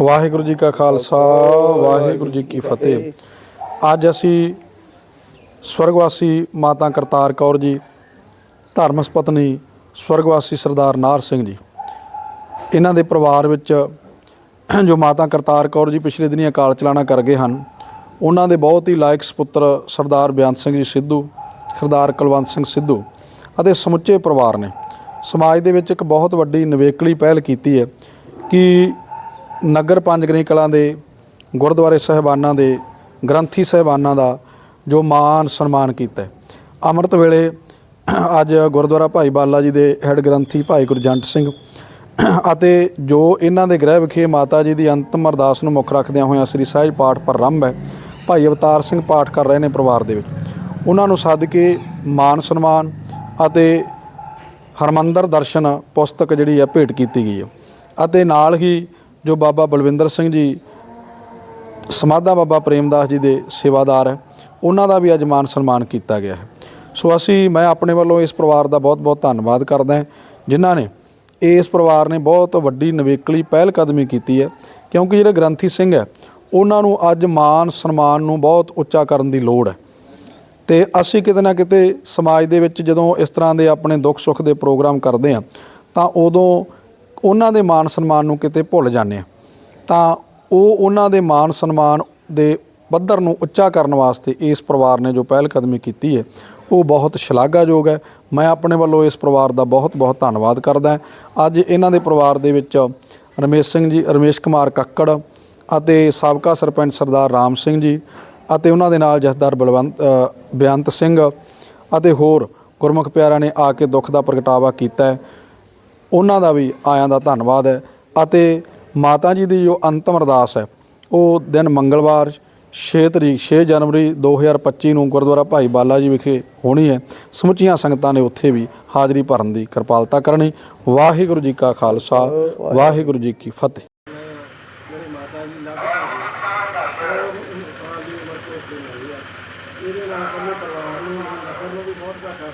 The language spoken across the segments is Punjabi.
ਵਾਹਿਗੁਰੂ ਜੀ ਕਾ ਖਾਲਸਾ, ਵਾਹਿਗੁਰੂ ਜੀ ਕੀ ਫਤਿਹ। ਅੱਜ ਅਸੀਂ ਸਵਰਗਵਾਸੀ ਮਾਤਾ ਕਰਤਾਰ ਕੌਰ ਜੀ ਧਰਮ ਪਤਨੀ ਸਵਰਗਵਾਸੀ ਸਰਦਾਰ ਨਾਰ ਸਿੰਘ ਜੀ। ਇਹਨਾਂ ਦੇ ਪਰਿਵਾਰ ਵਿੱਚ ਜੋ ਮਾਤਾ ਕਰਤਾਰ ਕੌਰ ਜੀ ਪਿਛਲੇ ਦਿਨੀ ਅਕਾਲ ਚਲਾਣਾ ਕਰ ਗਏ ਹਨ, ਉਹਨਾਂ ਦੇ ਬਹੁਤ ਹੀ ਲਾਇਕ ਸੁਪੁੱਤਰ ਸਰਦਾਰ ਬਿਆੰਤ ਸਿੰਘ ਜੀ ਸਿੱਧੂ, ਸਰਦਾਰ ਕੁਲਵੰਤ ਸਿੰਘ ਸਿੱਧੂ ਅਤੇ ਸਮੁੱਚੇ ਪਰਿਵਾਰ ਨੇ। ਸਮਾਜ ਦੇ ਵਿੱਚ ਇੱਕ ਬਹੁਤ ਵੱਡੀ ਨਿਵੇਕਲੀ ਪਹਿਲ ਕੀਤੀ ਹੈ ਕਿ ਨਗਰ ਪੰਜਗਰੀ ਕਲਾਂ ਦੇ, ਗੁਰਦੁਆਰੇ ਸਾਹਿਬਾਨਾਂ ਦੇ, ਗ੍ਰੰਥੀ ਸਾਹਿਬਾਨਾਂ ਦਾ ਜੋ ਮਾਨ ਸਨਮਾਨ ਕੀਤਾ ਅੰਮ੍ਰਿਤ ਵੇਲੇ ਅੱਜ ਗੁਰਦੁਆਰਾ ਭਾਈ ਬਾਲਾ ਜੀ ਦੇ ਹੈੱਡ ਗ੍ਰੰਥੀ ਭਾਈ ਗੁਰਜੰਟ ਸਿੰਘ ਅਤੇ ਜੋ ਇਹਨਾਂ ਦੇ ਗ੍ਰਹਿ ਵਿਖੇ ਮਾਤਾ ਜੀ ਦੀ ਅੰਤਮ ਅਰਦਾਸ ਨੂੰ ਮੁੱਖ ਰੱਖਦਿਆਂ ਹੋਇਆਂ ਸ੍ਰੀ ਸਹਿਜ ਪਾਠ ਪ੍ਰਾਰੰਭ ਹੈ, ਭਾਈ ਅਵਤਾਰ ਸਿੰਘ ਪਾਠ ਕਰ ਰਹੇ ਨੇ ਪਰਿਵਾਰ ਦੇ ਵਿੱਚ। ਉਹਨਾਂ ਨੂੰ ਸੱਦ ਕੇ ਮਾਨ ਸਨਮਾਨ ਅਤੇ ਹਰਮੰਦਰ ਦਰਸ਼ਨ ਪੁਸਤਕ ਜਿਹੜੀ ਹੈ ਭੇਟ ਕੀਤੀ ਗਈ ਹੈ। ਅਤੇ ਨਾਲ ਹੀ ਜੋ ਬਾਬਾ ਬਲਵਿੰਦਰ ਸਿੰਘ ਜੀ, ਸਮਾਧਾ ਬਾਬਾ ਪ੍ਰੇਮਦਾਸ ਜੀ ਦੇ ਸੇਵਾਦਾਰ ਹੈ, ਉਹਨਾਂ ਦਾ ਵੀ ਅੱਜ ਮਾਨ ਸਨਮਾਨ ਕੀਤਾ ਗਿਆ ਹੈ। ਸੋ ਅਸੀਂ, ਮੈਂ ਆਪਣੇ ਵੱਲੋਂ ਇਸ ਪਰਿਵਾਰ ਦਾ ਬਹੁਤ-ਬਹੁਤ ਧੰਨਵਾਦ ਕਰਦਾ ਹਾਂ, ਜਿਨ੍ਹਾਂ ਨੇ ਇਸ ਪਰਿਵਾਰ ਨੇ ਬਹੁਤ ਵੱਡੀ ਨਵੇਕਲੀ ਪਹਿਲ ਕਦਮੀ ਕੀਤੀ ਹੈ, ਕਿਉਂਕਿ ਜਿਹੜੇ ਗ੍ਰੰਥੀ ਸਿੰਘ ਹੈ, ਉਹਨਾਂ ਨੂੰ ਅੱਜ ਮਾਨ ਸਨਮਾਨ ਨੂੰ ਬਹੁਤ ਉੱਚਾ ਕਰਨ ਦੀ ਲੋੜ ਹੈ। ਤੇ ਅਸੀਂ ਕਿਤੇ ਨਾ ਕਿਤੇ ਸਮਾਜ ਦੇ ਵਿੱਚ ਜਦੋਂ ਇਸ ਤਰ੍ਹਾਂ ਦੇ ਆਪਣੇ ਦੁੱਖ ਸੁੱਖ ਦੇ ਪ੍ਰੋਗਰਾਮ ਕਰਦੇ ਹਾਂ, ਤਾਂ ਉਦੋਂ ਉਹਨਾਂ ਦੇ ਮਾਨ ਸਨਮਾਨ ਨੂੰ ਕਿਤੇ ਭੁੱਲ ਜਾਂਦੇ ਹਾਂ। ਤਾਂ ਉਹ ਉਹਨਾਂ ਦੇ ਮਾਨ ਸਨਮਾਨ ਦੇ ਪੱਧਰ ਨੂੰ ਉੱਚਾ ਕਰਨ ਵਾਸਤੇ ਇਸ ਪਰਿਵਾਰ ਨੇ ਜੋ ਪਹਿਲ ਕਦਮੀ ਕੀਤੀ ਹੈ, ਉਹ ਬਹੁਤ ਸ਼ਲਾਘਾਯੋਗ ਹੈ। ਮੈਂ ਆਪਣੇ ਵੱਲੋਂ ਇਸ ਪਰਿਵਾਰ ਦਾ ਬਹੁਤ ਬਹੁਤ ਧੰਨਵਾਦ ਕਰਦਾ ਅੱਜ ਇਹਨਾਂ ਦੇ ਪਰਿਵਾਰ ਦੇ ਵਿੱਚ ਰਮੇਸ਼ ਸਿੰਘ ਜੀ, ਰਮੇਸ਼ ਕੁਮਾਰ ਕੱਕੜ ਅਤੇ ਸਾਬਕਾ ਸਰਪੰਚ ਸਰਦਾਰ ਰਾਮ ਸਿੰਘ ਜੀ ਅਤੇ ਉਹਨਾਂ ਦੇ ਨਾਲ ਜਥੇਦਾਰ ਬਲਵੰਤ ਅ, ਬੇਅੰਤ ਸਿੰਘ ਅਤੇ ਹੋਰ ਗੁਰਮੁਖ ਪਿਆਰਿਆਂ ਨੇ ਆ ਕੇ ਦੁੱਖ ਦਾ ਪ੍ਰਗਟਾਵਾ ਕੀਤਾ ਹੈ। ਉਹਨਾਂ ਦਾ ਵੀ ਆਇਆਂ ਦਾ ਧੰਨਵਾਦ ਹੈ ਅਤੇ ਮਾਤਾ ਜੀ ਦੀ ਜੋ ਅੰਤਮ ਅਰਦਾਸ ਹੈ ਉਹ ਦਿਨ ਮੰਗਲਵਾਰ 6 ਤਰੀਕ 6 ਜਨਵਰੀ 2025 ਨੂੰ ਗੁਰਦੁਆਰਾ ਭਾਈ ਬਾਲਾ ਜੀ ਵਿਖੇ ਹੋਣੀ ਹੈ। ਸਮੁੱਚੀਆਂ ਸੰਗਤਾਂ ਨੇ ਉੱਥੇ ਵੀ ਹਾਜ਼ਰੀ ਭਰਨ ਦੀ ਕਿਰਪਾਲਤਾ ਕਰਨੀ। ਵਾਹਿਗੁਰੂ ਜੀ ਕਾ ਖਾਲਸਾ ਵਾਹਿਗੁਰੂ ਜੀ ਕੀ ਫਤਿਹ ਮੇਰੇ ਮਾਤਾ ਜੀ ਲਗਭਗ 100 ਸਾਲ ਦੀ ਉਮਰ ਤੋਂ ਉੱਤੇ ਹੋਈ ਆ ਇਹਦੇ ਨਾਲ ਆਪਣੇ ਪਰਿਵਾਰ ਨੂੰ ਨਗਰ ਨੂੰ ਵੀ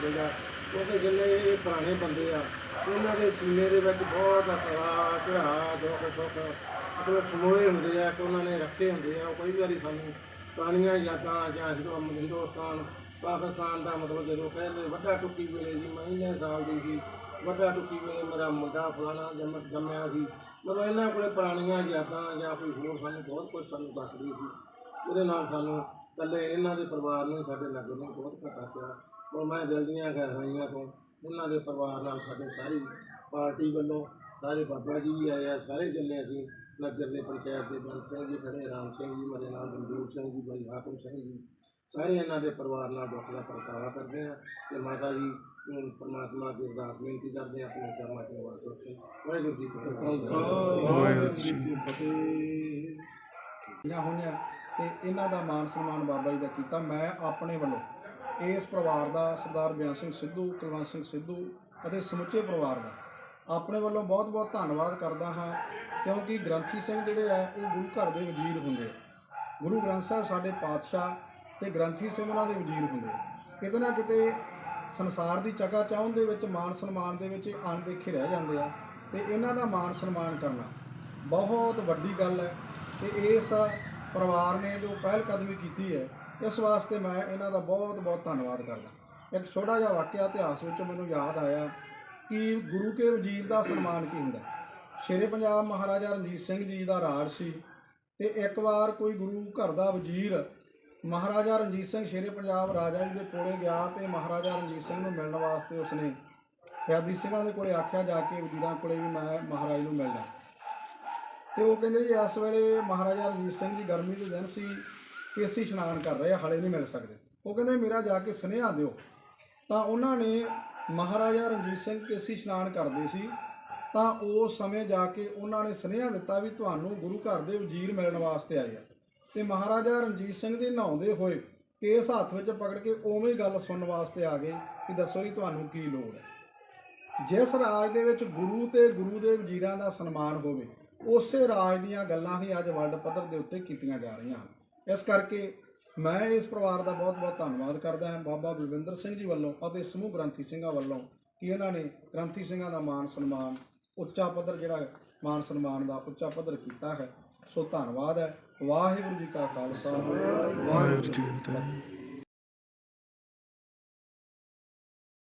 ਬਹੁਤ ਕਿਉਂਕਿ ਜਿੰਨੇ ਇਹ ਪੁਰਾਣੇ ਬੰਦੇ ਆ, ਉਹਨਾਂ ਦੇ ਸੀਨੇ ਦੇ ਵਿੱਚ ਬਹੁਤ ਤਰਾ ਚੜਾ ਦੁੱਖ, ਸੁੱਖ, ਮਤਲਬ ਸਮੋਏ ਹੁੰਦੇ ਆ, ਕਿ ਉਹਨਾਂ ਨੇ ਰੱਖੇ ਹੁੰਦੇ ਆ, ਉਹ ਕਈ ਵਾਰੀ ਸਾਨੂੰ ਪੁਰਾਣੀਆਂ ਯਾਦਾਂ ਜਾਂ ਜਦੋਂ ਹਿੰਦੁਸਤਾਨ, ਪਾਕਿਸਤਾਨ ਦਾ ਮਤਲਬ ਜਦੋਂ ਕਹਿੰਦੇ ਵੱਡਾ ਟੁੱਟੀ ਵੇਲੇ ਜੀ, ਮੈਂ ਇੰਨੇ ਸਾਲ ਦੀ ਸੀ, ਵੱਡਾ ਟੁੱਟੀ ਵੇਲੇ ਮੇਰਾ ਮੁੰਡਾ ਫਲਾਣਾ ਜੰਮ, ਜੰਮਿਆ ਸੀ, ਮਤਲਬ ਇਹਨਾਂ ਕੋਲੇ ਪੁਰਾਣੀਆਂ ਯਾਦਾਂ ਜਾਂ ਕੋਈ ਹੋਰ ਸਾਨੂੰ ਬਹੁਤ ਕੁਝ ਸਾਨੂੰ ਦੱਸਦੀ ਸੀ, ਉਹਦੇ ਨਾਲ ਸਾਨੂੰ ਇਕੱਲੇ ਇਹਨਾਂ ਦੇ ਪਰਿਵਾਰ ਨੂੰ ਸਾਡੇ ਲੱਗਣ ਨੂੰ ਬਹੁਤ ਘਟਾ ਪਿਆ। ਔਰ ਮੈਂ ਦਿਲ ਦੀਆਂ ਗਹਿਰਾਈਆਂ ਤੋਂ ਇਹਨਾਂ ਦੇ ਪਰਿਵਾਰ ਨਾਲ ਸਾਡੇ ਸਾਰੀ ਪਾਰਟੀ ਵੱਲੋਂ ਸਾਰੇ ਬਾਬਾ ਜੀ ਵੀ ਆਏ ਆ ਸਾਰੇ ਜਿੰਨੇ ਅਸੀਂ ਨਗਰ ਦੇ ਪੰਚਾਇਤ ਦੇ ਬੰਦ ਸਿੰਘ ਜੀ ਖੜੇ ਰਾਮ ਸਿੰਘ ਜੀ ਮੇਰੇ ਨਾਲ ਗੰਦੂਰ ਸਿੰਘ ਜੀ ਭਾਈ ਹਾਕਮ ਸਿੰਘ ਜੀ। ਸਾਰੇ ਇਹਨਾਂ ਦੇ ਪਰਿਵਾਰ ਨਾਲ ਦੁੱਖ ਦਾ ਪ੍ਰਗਟਾਵਾ ਕਰਦੇ ਆ ਤੇ ਮਾਤਾ ਜੀ ਨੂੰ ਪਰਮਾਤਮਾ ਦੀ ਅਰਦਾਸ ਬੇਨਤੀ ਕਰਦੇ ਆ ਆਪਣੇ ਚਰਨਾਂ 'ਚ ਨਿਵਾਸ ਰੱਖੋ ਵਾਹਿਗੁਰੂ ਜੀ ਕਾ ਖਾਲਸਾ। ਵਾਹਿਗੁਰੂ ਜੀ ਕੀ ਫਤਿਹ। ਹੋਈਆਂ ਹੋਈਆਂ ਤੇ ਇਹਨਾਂ ਦਾ ਮਾਨ ਸਨਮਾਨ ਬਾਬਾ ਜੀ ਦਾ ਕੀਤਾ ਮੈਂ ਆਪਣੇ ਵੱਲੋਂ। ਇਸ ਪਰਿਵਾਰ ਦਾ ਸਰਦਾਰ ਬਿਆਨ ਸਿੰਘ ਸਿੱਧੂ, ਕੁਲਵੰਤ ਸਿੰਘ ਸਿੱਧੂ ਅਤੇ ਸਮੁੱਚੇ ਪਰਿਵਾਰ ਦਾ। ਆਪਣੇ ਵੱਲੋਂ ਬਹੁਤ-ਬਹੁਤ ਧੰਨਵਾਦ ਕਰਦਾ ਹਾਂ, ਕਿਉਂਕਿ ਗ੍ਰੰਥੀ ਸਿੰਘ ਜਿਹੜੇ ਆ ਉਹ ਗੁਰੂ ਘਰ ਦੇ ਵਜ਼ੀਰ ਹੁੰਦੇ ਗੁਰੂ ਗ੍ਰੰਥ ਸਾਹਿਬ ਸਾਡੇ ਪਾਤਸ਼ਾਹ ਤੇ ਗ੍ਰੰਥੀ ਸਿੰਘ ਉਹਨਾਂ ਦੇ ਵਜ਼ੀਰ ਹੁੰਦੇ ਕਿਤੇ ਨਾ ਕਿਤੇ ਸੰਸਾਰ ਦੀ ਚਕਾ ਚਾਹਣ ਦੇ ਵਿੱਚ ਮਾਨ ਸਨਮਾਨ ਦੇ ਵਿੱਚ ਅਣਦੇਖੇ ਰਹਿ ਜਾਂਦੇ ਆ ਤੇ ਇਹਨਾਂ ਦਾ ਮਾਨ ਸਨਮਾਨ ਕਰਨਾ ਬਹੁਤ ਵੱਡੀ ਗੱਲ ਹੈ। ਤੇ ਇਸ ਪਰਿਵਾਰ ਨੇ ਜੋ ਪਹਿਲ ਕਦਮੀ ਕੀਤੀ ਹੈ ਇਸ ਵਾਸਤੇ ਮੈਂ ਇਹਨਾਂ ਦਾ ਬਹੁਤ ਬਹੁਤ ਧੰਨਵਾਦ ਕਰਦਾ। ਇੱਕ ਛੋਟਾ ਜਿਹਾ ਵਾਕਿਆ ਇਤਿਹਾਸ ਵਿੱਚ ਮੈਨੂੰ ਯਾਦ ਆਇਆ ਕਿ ਗੁਰੂ ਕੇ ਵਜ਼ੀਰ ਦਾ ਸਨਮਾਨ ਕੀ ਹੁੰਦਾ? ਸ਼ੇਰੇ ਪੰਜਾਬ ਮਹਾਰਾਜਾ ਰਣਜੀਤ ਸਿੰਘ ਜੀ ਦਾ ਰਾਜ ਸੀ ਤੇ ਇੱਕ ਵਾਰ ਕੋਈ ਗੁਰੂ ਘਰ ਦਾ ਵਜ਼ੀਰ ਮਹਾਰਾਜਾ ਰਣਜੀਤ ਸਿੰਘ ਸ਼ੇਰੇ ਪੰਜਾਬ ਰਾਜਾ ਜੀ ਦੇ ਕੋਲੇ ਗਿਆ ਤੇ ਮਹਾਰਾਜਾ ਰਣਜੀਤ ਸਿੰਘ ਨੂੰ ਮਿਲਣ ਵਾਸਤੇ ਉਸਨੇ ਫੈਦੀ ਸਿੰਘਾਂ ਦੇ ਕੋਲੇ ਆਖਿਆ ਜਾ ਕੇ ਵਜ਼ੀਰਾਂ ਕੋਲੇ ਵੀ ਮੈਂ ਮਹਾਰਾਜ ਨੂੰ ਮਿਲਣਾ ਤੇ ਉਹ ਕਹਿੰਦੇ ਜੀ, ਇਸ ਵੇਲੇ ਮਹਾਰਾਜਾ ਰਣਜੀਤ ਸਿੰਘ ਜੀ ਗਰਮੀ ਦੇ ਦਿਨ ਸੀ। ਕੇਸੀ ਇਸ਼ਨਾਨ ਕਰ ਰਹੇ ਆ ਹਲੇ ਨਹੀਂ ਮਿਲ ਸਕਦੇ। ਉਹ ਕਹਿੰਦੇ, ਮੇਰਾ ਜਾ ਕੇ ਸੁਨੇਹਾ ਦਿਓ। ਤਾਂ ਉਹਨਾਂ ਨੇ ਮਹਾਰਾਜਾ ਰਣਜੀਤ ਸਿੰਘ ਕੇਸੀ ਇਸ਼ਨਾਨ ਕਰਦੇ ਸੀ, ਤਾਂ ਉਸ ਸਮੇਂ ਜਾ ਕੇ ਉਹਨਾਂ ਨੇ ਸੁਨੇਹਾ ਦਿੱਤਾ ਵੀ ਤੁਹਾਨੂੰ ਗੁਰੂ ਘਰ ਦੇ ਵਜ਼ੀਰ ਮਿਲਣ ਵਾਸਤੇ ਆਏ ਆ। ਤੇ ਮਹਾਰਾਜਾ ਰਣਜੀਤ ਸਿੰਘ ਦੇ ਨਹਾਉਂਦੇ ਹੋਏ ਕੇਸ ਹੱਥ ਵਿੱਚ ਪਕੜ ਕੇ ਉਵੇਂ ਹੀ ਗੱਲ ਸੁਣਨ ਵਾਸਤੇ ਆ ਗਏ ਕਿ ਦੱਸੋ ਜੀ ਤੁਹਾਨੂੰ ਕੀ ਲੋੜ ਹੈ। ਜਿਸ ਰਾਜ ਦੇ ਵਿੱਚ ਗੁਰੂ ਤੇ ਗੁਰੂ ਦੇ ਵਜ਼ੀਰਾਂ ਦਾ ਸਨਮਾਨ ਹੋਵੇ, ਉਸੇ ਰਾਜ ਦੀਆਂ ਗੱਲਾਂ ਹੀ ਅੱਜ ਵਰਲਡ ਪੱਧਰ ਦੇ ਉੱਤੇ ਕੀਤੀਆਂ ਜਾ ਰਹੀਆਂ ਹਨ। ਇਸ ਕਰਕੇ ਮੈਂ ਇਸ ਪਰਿਵਾਰ ਦਾ ਬਹੁਤ-ਬਹੁਤ ਧੰਨਵਾਦ ਕਰਦਾ ਹਾਂ ਬਾਬਾ ਬਲਵਿੰਦਰ ਸਿੰਘ ਜੀ ਵੱਲੋਂ ਅਤੇ ਸਮੂਹ ਗ੍ਰੰਥੀ ਸਿੰਘਾਂ ਵੱਲੋਂ ਕਿ ਇਹਨਾਂ ਨੇ ਗ੍ਰੰਥੀ ਸਿੰਘਾਂ ਦਾ ਮਾਨ ਸਨਮਾਨ, ਉੱਚਾ ਪੱਧਰ ਜਿਹੜਾ ਮਾਨ ਸਨਮਾਨ ਦਾ ਉੱਚਾ ਪੱਧਰ ਕੀਤਾ ਹੈ, ਸੋ ਧੰਨਵਾਦ ਹੈ। ਵਾਹਿਗੁਰੂ ਜੀ ਕਾ ਖਾਲਸਾ, ਵਾਹਿਗੁਰੂ ਜੀ ਕੀ ਫਤਿਹ।